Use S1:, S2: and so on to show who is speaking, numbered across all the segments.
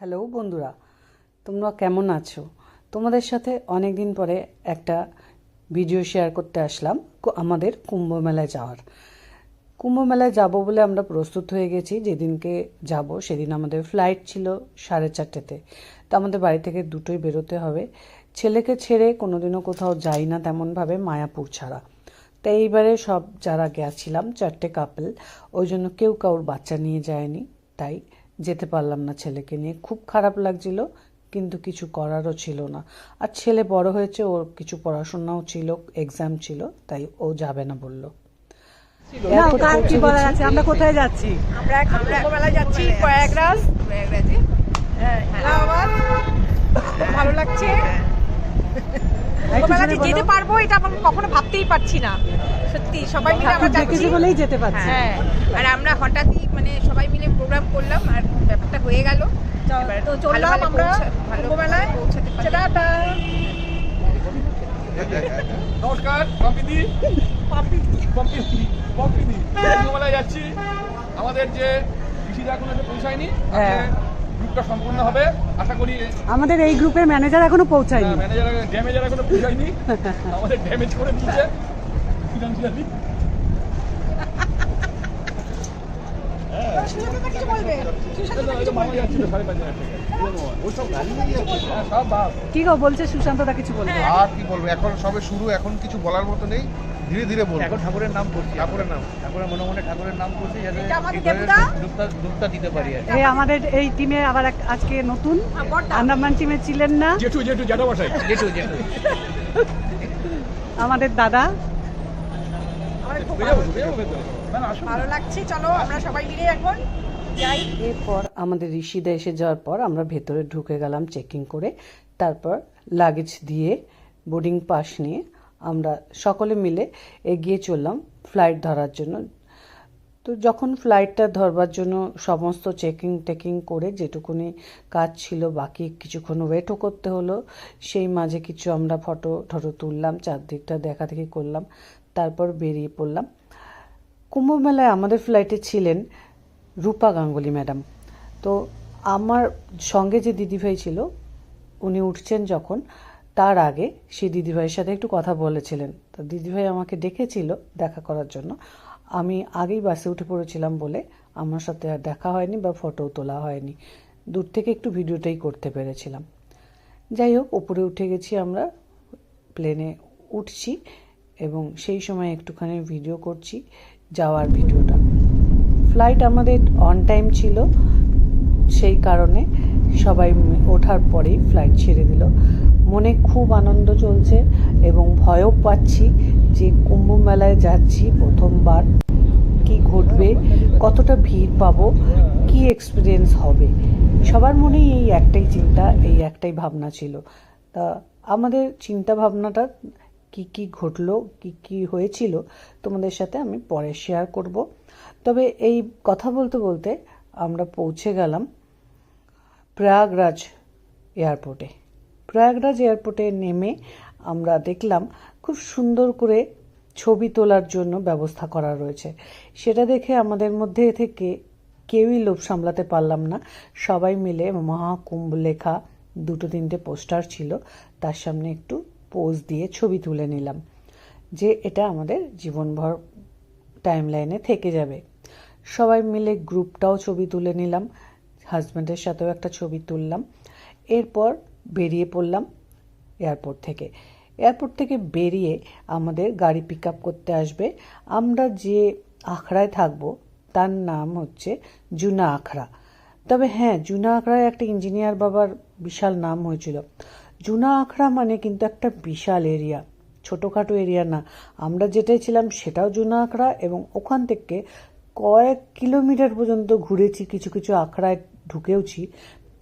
S1: Hello বন্ধুরা, তোমরা কেমন আছো? তোমাদের সাথে অনেক দিন পরে একটা ভিডিও শেয়ার করতে আসলাম আমাদের কুম্ভ মেলায় যাওয়ার। কুম্ভ মেলায় যাব বলে আমরা প্রস্তুত হয়ে গেছি, যেদিনকে যাব সেদিন আমাদের ফ্লাইট ছিল সাড়ে চারটেতে। তো আমাদের বাড়ি থেকে দুটোই বেরোতে হবে। ছেলেকে ছেড়ে কোনোদিনও কোথাও যাই না তেমনভাবে মায়াপুর ছাড়া। তাই এইবারে সব যারা গেছিলাম, চারটে কাপল ওই জন্য কেউ কাউর বাচ্চা নিয়ে যায়নি, তাই যেতে পারলাম না ছেলেকে নিয়ে। খুব খারাপ লাগছিল কিন্তু কিছু করারও ছিল না। আর ছেলে বড় হয়েছে ওর কিছু পড়াশোনাও ছিল এক্সাম ছিল তাই ও যাবে না বলল।
S2: আমরা কোথায় যাচ্ছি?
S3: আমরা এখন যাচ্ছি প্রয়াগরাজ।
S4: প্রয়াগরাজে?
S3: হ্যাঁ ভালো লাগছে?
S2: একটু
S3: কুম্ভমেলাতে যেতে পারব এটা আমরা কখনো ভাবতেই পারছি না। সত্যি সবাই মিলে আমরা যাচ্ছি।
S2: বলেই যেতে পারছি।
S3: হ্যাঁ
S4: আর আমরা হঠাৎই মানে সবাই মিলে প্রোগ্রাম করলাম আর ব্যাপারটা হয়ে গেল।
S3: তো চললাম
S4: ভালো
S3: আমরা কুম্ভমেলায় টাটা।
S5: নমস্কার পম্পিদি পম্পিদি পম্পিদি কুম্ভমেলায় যাচ্ছি। আমাদের যে কৃষিরা এখনও এসে পৌঁছায়নি
S2: হ্যাঁ।
S5: গ্রুপটা সম্পূর্ণ হবে। আশা করি
S2: আমাদের এই গ্রুপের ম্যানেজার এখনও পৌঁছায়নি।
S5: ম্যানেজার ড্যামেজার এখনও পৌঁছায়নি। আমাদের ড্যামেজ করে দিচ্ছে ফিনান্সিয়ালি। হ্যাঁ
S2: কি গো বলছে সুশান্তদা কিছু বলবে?
S6: আর কি বলব? এখন সবে শুরু এখন কিছু বলার মতো নেই। ধীরে ধীরে বলব।
S7: এখন ঠাকুরের নাম করছি
S6: ঠাকুরের নাম।
S7: ঠাকুরের মনে মনে ঠাকুরের নাম করছি যাতে। ডুবটা দিতে পারি আর।
S2: এই আমাদের এই টিমে আবার আজকে নতুন। আন্দামান টিমে ছিলেন না।
S5: জেঠু জেঠু জ্যাঠা বসাই
S7: জেঠু জেঠু।
S2: আমাদের দাদা।
S3: ভালো লাগছে চলো আমরা সবাই মিলে এখন
S1: এরপর আমাদের ঋষিদা এসে যাওয়ার পর আমরা ভেতরে ঢুকে গেলাম চেকিং করে। তারপর লাগেজ দিয়ে বোর্ডিং পাস নিয়ে আমরা সকলে মিলে এগিয়ে চললাম ফ্লাইট ধরার জন্য। তো যখন ফ্লাইটটা ধরবার জন্য সমস্ত চেকিং টেকিং করে যেটুকুনি কাজ ছিল বাকি কিছুক্ষণ ওয়েটও করতে হলো, সেই মাঝে কিছু আমরা ফটো টটো তুললাম, চারদিকটা দেখা দেখি করলাম, তারপর বেরিয়ে পড়লাম। কুম্ভ মেলায় আমাদের ফ্লাইটে ছিলেন রূপা গাঙ্গুলি ম্যাডাম। তো আমার সঙ্গে যে দিদিভাই ছিল, উনি উঠছেন যখন তার আগে সেই দিদিভাইয়ের সাথে একটু কথা বলেছিলেন। তো দিদিভাই আমাকে ডেকেছিল দেখা করার জন্য। আমি আগেই বাসে উঠে পড়েছিলাম বলে আমার সাথে আর দেখা হয়নি বা ফটোও তোলা হয়নি। দূর থেকে একটু ভিডিওটাই করতে পেরেছিলাম। যাই হোক, উপরে উঠে গেছি আমরা, প্লেনে উঠছি এবং সেই সময় একটুখানি ভিডিও করছি, যাওয়ার ভিডিওটা। ফ্লাইট আমাদের অন টাইম ছিল, সেই কারণে সবাই ওঠার পরেই ফ্লাইট ছেড়ে দিল। মনে খুব আনন্দ চলছে এবং ভয়ও পাচ্ছি যে কুম্ভ মেলায় যাচ্ছি প্রথমবার। কি ঘটবে? কতটা ভিড় পাবো? কি এক্সপিরিয়েন্স হবে? সবার মনেই এই একটাই চিন্তা, এই একটাই ভাবনা ছিল। তা আমাদের চিন্তা ভাবনাটা কি কি ঘটলো, কি কি হয়েছিল তোমাদের সাথে আমি পরে শেয়ার করব। তবে এই কথা বলতে বলতে আমরা পৌঁছে গেলাম প্রয়াগরাজ এয়ারপোর্টে প্রয়াগরাজ এয়ারপোর্টে নেমে আমরা দেখলাম খুব সুন্দর করে ছবি তোলার জন্য ব্যবস্থা করা রয়েছে। সেটা দেখে আমাদের মধ্যে থেকে কেউই লোভ সামলাতে পারলাম না। সবাই মিলে মহাকুম্ভ লেখা দুটো তিনটে পোস্টার ছিল, তার সামনে একটু পোজ দিয়ে ছবি তুলে নিলাম যে এটা আমাদের জীবনভর টাইম লাইনে থেকে যাবে। সবাই মিলে গ্রুপটাও ছবি তুলে নিলাম হাজব্যান্ডের সাথেও একটা ছবি তুললাম। এরপর বেরিয়ে পড়লাম এয়ারপোর্ট থেকে। এয়ারপোর্ট থেকে বেরিয়ে আমাদের গাড়ি পিক আপ করতে আসবে। আমরা যে আখড়ায় থাকব, তার নাম হচ্ছে জুনা আখড়া। তবে হ্যাঁ জুনা আখড়ায় একটা ইঞ্জিনিয়ার বাবার বিশাল নাম হয়েছিল। জুনা আখড়া মানে কিন্তু একটা বিশাল এরিয়া ছোটোখাটো এরিয়া না। আমরা যেটাই ছিলাম সেটাও জুনা আখড়া এবং ওখান থেকে কয়েক কিলোমিটার পর্যন্ত ঘুরেছি, কিছু কিছু আখড়ায় ঢুকেওছি।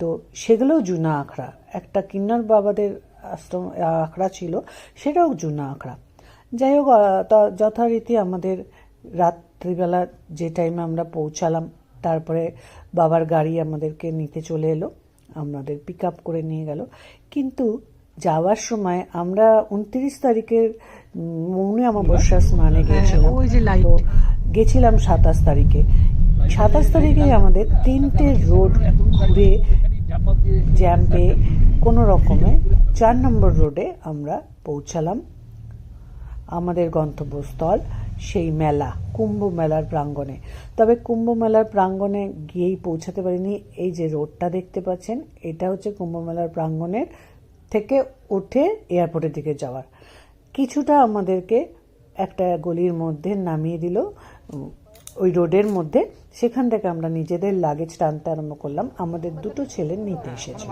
S1: তো সেগুলোও জুনা আখড়া। একটা কিন্নর বাবাদের আশ্রম আখড়া ছিল সেটাও জুনা আখড়া। যাই হোক যথারীতি আমাদের রাত্রিবেলা যে টাইমে আমরা পৌঁছালাম তারপরে বাবার গাড়ি আমাদেরকে নিতে চলে এলো আমাদের পিক আপ করে নিয়ে গেল। কিন্তু যাওয়ার সময় আমরা উনত্রিশ তারিখের মৌনী অমাবস্যা স্নানে গিয়েছিলাম
S2: ওই যে লাইট।
S1: তো গেছিলাম সাতাশ তারিখে। সাতাশ তারিখে আমাদের তিনটে রোড ঘুরে জ্যাম পেয়ে কোনো রকমে চার নম্বর রোডে আমরা পৌঁছালাম। আমাদের গন্তব্যস্থল সেই মেলা কুম্ভ মেলার প্রাঙ্গণে। তবে কুম্ভ মেলার প্রাঙ্গণে গিয়েই পৌঁছাতে পারিনি। এই যে রোডটা দেখতে পাচ্ছেন এটা হচ্ছে কুম্ভ মেলার প্রাঙ্গণের থেকে উঠে এয়ারপোর্টের দিকে যাওয়ার। কিছুটা আমাদেরকে একটা গলির মধ্যে নামিয়ে দিল ওই রোডের মধ্যে সেখান থেকে আমরা নিজেদের লাগেজ টানতে আরম্ভ করলাম। আমাদের দুটো ছেলে নিতে
S7: এসেছে।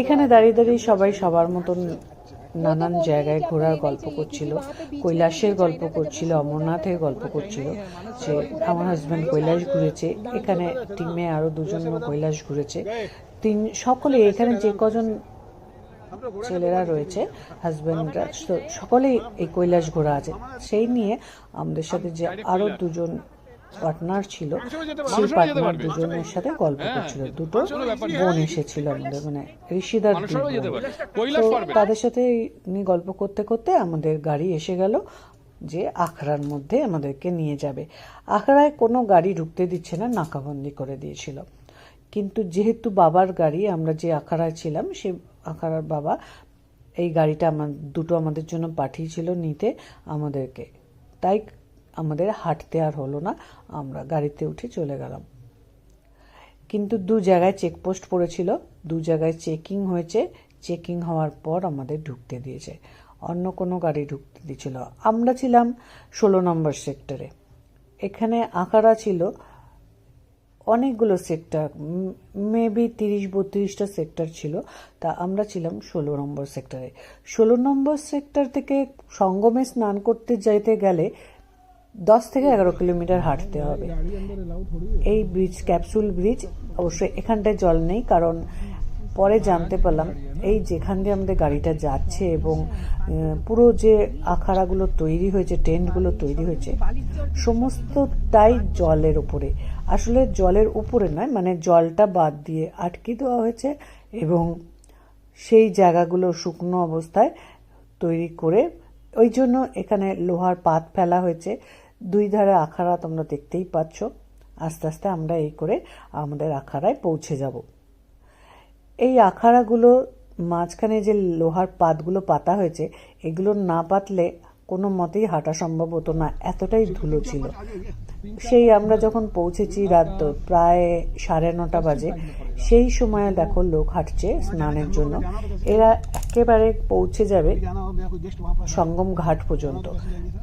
S1: এখানে দাঁড়িয়ে দাঁড়িয়ে সবাই সবার মতন নানান জায়গায় ঘোরার গল্প করছিল। কৈলাসের গল্প করছিল, অমরনাথের গল্প করছিল। যে আমার হাজব্যান্ড কৈলাস ঘুরেছে, এখানে টিমে আরও দুজন কৈলাস ঘুরেছে। তিন, সকলে এখানে যে কজন ছেলেরা রয়েছে হাজব্যান্ডরা সকলেই এই কৈলাস ঘোরা আছে। সেই নিয়ে আমাদের সাথে যে আরও দুজন পার্টনার ছিল সেই পার্টনার দুজনের সাথে গল্প করছিল। দুটো বোন এসেছিল আমাদের মানে ঋষিদার তো তাদের সাথে উনি গল্প করতে করতে আমাদের গাড়ি এসে গেল যে আখড়ার মধ্যে আমাদেরকে নিয়ে যাবে। আখড়ায় কোনো গাড়ি ঢুকতে দিচ্ছে না নাকাবন্দি করে দিয়েছিল। কিন্তু যেহেতু বাবার গাড়ি আমরা যে আখড়ায় ছিলাম সে আখড়ার বাবা এই গাড়িটা আমার দুটো আমাদের জন্য পাঠিয়েছিল নিতে আমাদেরকে। তাই আমাদের হাঁটতে আর হলো না, আমরা গাড়িতে উঠে চলে গেলাম। কিন্তু দু জায়গায় চেকপোস্ট পড়েছিল, দু জায়গায় চেকিং হয়েছে চেকিং হওয়ার পর আমাদের ঢুকতে দিয়েছে। অন্য কোনো গাড়ি ঢুকতে দিয়েছিল। আমরা ছিলাম ষোলো নম্বর সেক্টরে এখানে আঁকারা ছিল অনেকগুলো সেক্টর মেবি তিরিশ বত্রিশটা সেক্টর ছিল, তা আমরা ছিলাম ষোলো নম্বর সেক্টরে ষোলো নম্বর সেক্টর থেকে সঙ্গমে স্নান করতে যাইতে গেলে দশ থেকে এগারো কিলোমিটার হাঁটতে হবে। এই ব্রিজ ক্যাপসুল ব্রিজ অবশ্যই এখানটায় জল নেই, কারণ পরে জানতে পারলাম এই যেখান দিয়ে আমাদের গাড়িটা যাচ্ছে এবং পুরো যে আখাড়াগুলো তৈরি হয়েছে, টেন্টগুলো তৈরি হয়েছে, সমস্তটাই জলের উপরে। আসলে জলের উপরে নয় মানে জলটা বাদ দিয়ে আটকে দেওয়া হয়েছে এবং সেই জায়গাগুলো শুকনো অবস্থায় তৈরি করে, ওই জন্য এখানে লোহার পাত ফেলা হয়েছে। দুই ধারে আখাড়া তোমরা দেখতেই পাচ্ছ। আস্তে আস্তে আমরা এই করে আমাদের আখাড়ায় পৌঁছে যাব। এই আখাড়াগুলো মাঝখানে যে লোহার পাতগুলো পাতা হয়েছে, এগুলো না পাতলে কোনো মতেই হাঁটা সম্ভব হতো না। এতটাই ধুলো ছিল। সেই আমরা যখন পৌঁছেছি রাত প্রায় সাড়ে নটা বাজে, সেই সময় দেখো লোক হাঁটছে স্নানের জন্য। এরা একেবারে পৌঁছে যাবে সঙ্গম ঘাট পর্যন্ত।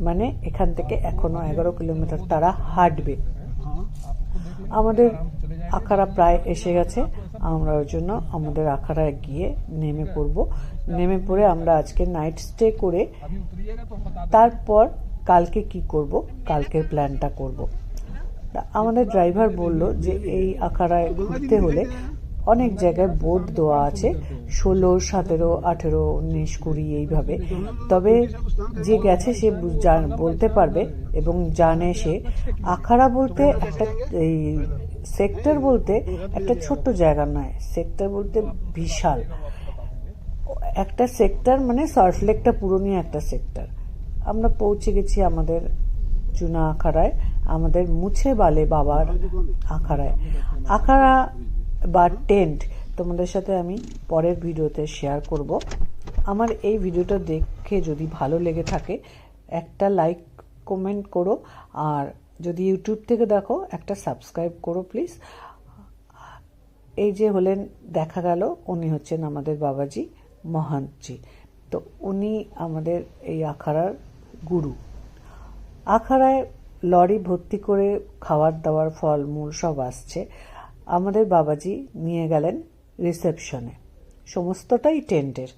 S1: মানে এখান থেকে এখনও এগারো কিলোমিটার তারা হাঁটবে। আমাদের আখাড়া প্রায় এসে গেছে। আমরা ওই জন্য আমাদের আখাড়ায় গিয়ে নেমে পড়ব। নেমে পড়ে আমরা আজকে নাইট স্টে করে তারপর কালকে কি করব? কালকের প্ল্যানটা করব। আমাদের ড্রাইভার বলল যে, এই আখাড়ায় ঘুরতে হলে অনেক জায়গায় বোর্ড দেওয়া আছে, ষোলো, সতেরো, আঠেরো, উনিশ, কুড়ি এইভাবে। তবে যে গেছে সে বলতে পারবে এবং জানে সে আখাড়া বলতে একটা, এই সেক্টর বলতে একটা ছোট্ট জায়গা নয় সেক্টর বলতে বিশাল। একটা সেক্টর মানে সল্টলেকটা পুরনো একটা সেক্টর আমরা পৌঁছে গেছি আমাদের চুনা আখাড়ায়, আমাদের মুছে বালে বাবার আখাড়ায়। আখাড়া বা টেন্ট তোমাদের সাথে আমি পরের ভিডিওতে শেয়ার করব। আমার এই ভিডিওটা দেখে যদি ভালো লেগে থাকে, একটা লাইক, কমেন্ট করো, আর যদি ইউটিউব থেকে দেখো, একটা সাবস্ক্রাইব করো প্লিজ। এই যে হলেন, দেখা গেল, উনি হচ্ছেন আমাদের বাবাজি মহানজি। তো উনি আমাদের এই আখাড়ার গুরু। আখাড়ায় লরি ভর্তি করে খাবার দাবার ফলমূল সব আসছে। আমাদের বাবাজি নিয়ে গেলেন রিসেপশনে। সমস্তটাই টেন্টের।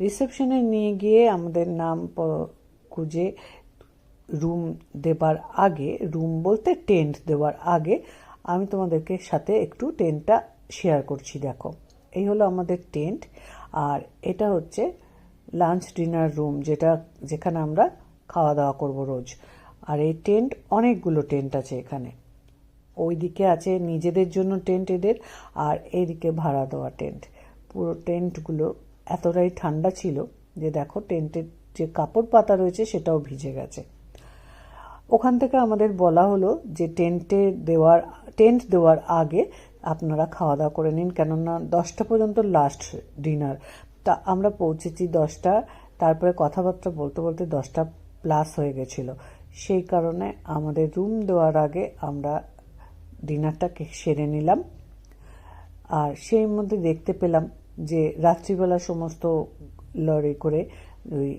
S1: রিসেপশনে নিয়ে গিয়ে আমাদের নাম খুঁজে রুম দেবার আগে, রুম বলতে টেন্ট দেওয়ার আগে আমি তোমাদেরকে সাথে একটু টেন্টটা শেয়ার করছি, দেখো। এই হলো আমাদের টেন্ট। আর এটা হচ্ছে লাঞ্চ ডিনার রুম, যেটা যেখানে আমরা খাওয়া দাওয়া করব রোজ। আর এই টেন্ট, অনেকগুলো টেন্ট আছে এখানে। ওইদিকে আছে নিজেদের জন্য টেন্ট এদের, আর এইদিকে ভাড়া দেওয়া টেন্ট। পুরো টেন্টগুলো এতটাই ঠান্ডা ছিল যে দেখো টেন্টের যে কাপড় পাতা রয়েছে সেটাও ভিজে গেছে। ওখান থেকে আমাদের বলা হলো যে টেন্টে দেওয়ার, টেন্ট দেওয়ার আগে আপনারা খাওয়া দাওয়া করে নিন, কেননা দশটা পর্যন্ত লাস্ট ডিনার তা আমরা পৌঁছেছি দশটা, তারপরে কথাবার্তা বলতে বলতে দশটা প্লাস হয়ে গেছিল। সেই কারণে আমাদের রুম দেওয়ার আগে আমরা ডিনারটাকে সেরে নিলাম। আর সেই মধ্যে দেখতে পেলাম যে রাত্রিবেলা সমস্ত লরি করে, ওই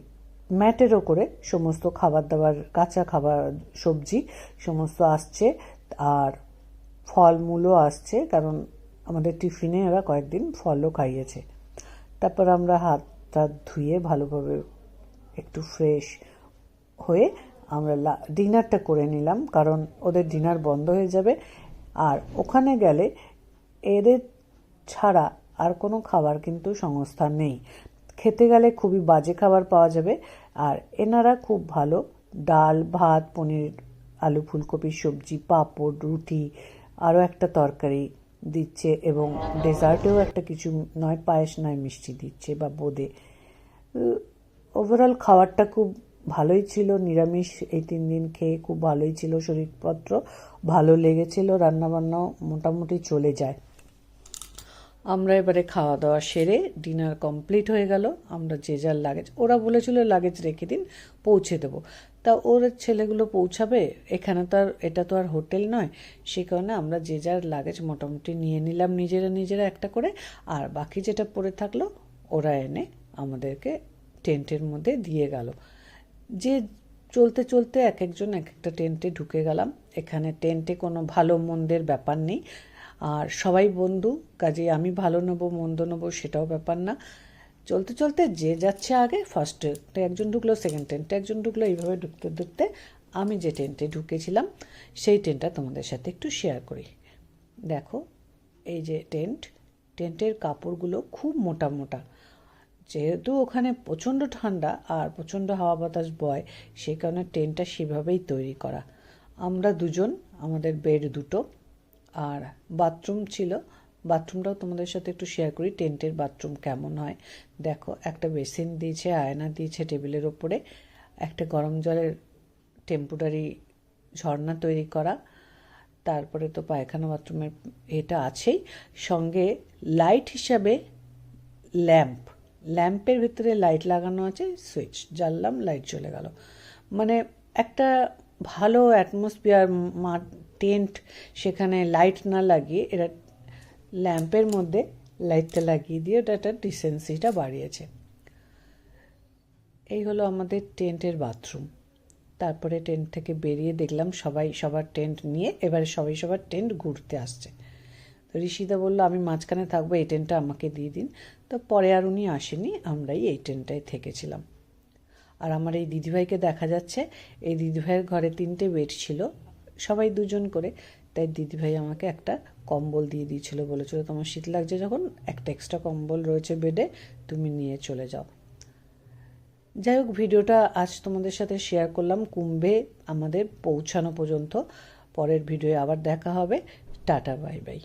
S1: ম্যাটেরও করে সমস্ত খাবার দাবার কাঁচা খাবার, সবজি সমস্ত আসছে। আর ফলমূলও আসছে, কারণ আমাদের টিফিনে ওরা কয়েকদিন ফলও খাইয়েছে। তারপর আমরা হাত টাত ধুয়ে ভালোভাবে একটু ফ্রেশ হয়ে আমরা ডিনারটা করে নিলাম, কারণ ওদের ডিনার বন্ধ হয়ে যাবে। আর ওখানে গেলে এদের ছাড়া আর কোনো খাবার কিন্তু সংস্থা নেই। খেতে গেলে খুবই বাজে খাবার পাওয়া যাবে। আর এনারা খুব ভালো। ডাল, ভাত, পনির, আলু ফুলকপির সবজি, পাঁপড়, রুটি, আরও একটা তরকারি দিচ্ছে এবং ডেজার্টেও একটা কিছু, নয় পায়েস, নয় মিষ্টি দিচ্ছে বা বোঁদে। ওভারঅল খাবারটা খুব ভালোই ছিল, নিরামিষ এই তিন দিন খেয়ে খুব ভালোই ছিল শরীরপত্র, ভালো লেগেছিল, রান্নাবান্নাও মোটামুটি চলে যায়। আমরা এবারে খাওয়া দাওয়া সেরে ডিনার কমপ্লিট হয়ে গেল, আমরা যে যার লাগেজ, ওরা বলেছিল লাগেজ রেখে দিন, পৌঁছে দেবো। তা ওর ছেলেগুলো পৌঁছাবে? এখানে তো আর, এটা তো আর হোটেল নয়, সে কারণে আমরা যে যার লাগেজ মোটামুটি নিয়ে নিলাম নিজেরা নিজেরা একটা করে, আর বাকি যেটা পড়ে থাকল, ওরা এনে আমাদেরকে টেন্টের মধ্যে দিয়ে গেল। যে চলতে চলতে এক একজন এক একটা টেন্টে ঢুকে গেলাম। এখানে টেন্টে কোনো ভালো মন্দের ব্যাপার নেই। আর সবাই বন্ধু কাজে আমি ভালো নেব, মন্দ নেব সেটাও ব্যাপার না। চলতে চলতে যে যাচ্ছে আগে ফার্স্ট একজন ঢুকলো সেকেন্ড টেন্টে একজন ঢুকলো, এইভাবে ঢুকতে ঢুকতে আমি যে টেন্টে ঢুকেছিলাম, সেই টেন্টটা তোমাদের সাথে একটু শেয়ার করি। দেখো, এই যে টেন্ট, টেন্টের কাপড়গুলো খুব মোটা মোটা। যেহেতু ওখানে প্রচণ্ড ঠান্ডা আর প্রচণ্ড হাওয়া বাতাস বয় সেই কারণে টেন্টটা সেভাবেই তৈরি করা। আমরা দুজন, আমাদের বেড দুটো আর বাথরুম ছিল। বাথরুমটাও তোমাদের সাথে একটু শেয়ার করি, টেন্টের বাথরুম কেমন হয়। দেখো, একটা বেসিন দিয়েছে, আয়না দিয়েছে টেবিলের ওপরে, একটা গরম জলের টেম্পোরারি ঝর্ণা তৈরি করা, তারপরে তো পায়খানা বাথরুমের এটা আছেই। সঙ্গে লাইট হিসাবে ল্যাম্প। ল্যাম্পের ভিতরে লাইট লাগানো আছে, সুইচ জ্বাললাম, লাইট চলে গেল। মানে একটা ভালো অ্যাটমসফিয়ার মা টেন্ট সেখানে লাইট না লাগিয়ে এরা ল্যাম্পের মধ্যে লাইটটা লাগিয়ে দিয়ে ওটা একটা ডিসেন্সিটা বাড়িয়েছে। এই হলো আমাদের টেন্টের বাথরুম। তারপরে টেন্ট থেকে বেরিয়ে দেখলাম সবাই, সবার টেন্ট নিয়ে এবারে সবাই সবার টেন্ট ঘুরতে আসছে। তো ঋষিদা বলল, আমি মাঝখানে থাকব, এই টেন্টটা আমাকে দিয়ে দিন। তো পরে আর উনি আসেনি আমরাই এই টেন্টটায় থেকেছিলাম। আর আমার এই দিদিভাইকে দেখা যাচ্ছে, এই দিদিভাইয়ের ঘরে তিনটে বেড ছিল, সবাই দুজন করে। তাই দিদিভাই আমাকে একটা কম্বল দিয়ে দিয়েছিল, বলেছিল, তোমার শীত লাগছে যখন, একটা এক্সট্রা কম্বল রয়েছে বেডে, তুমি নিয়ে চলে যাও। যাই হোক, ভিডিওটা আজ তোমাদের সাথে শেয়ার করলাম। কুম্ভে আমাদের পৌঁছানো পর্যন্ত, পরের ভিডিওয়ে আবার দেখা হবে। Tata bye bye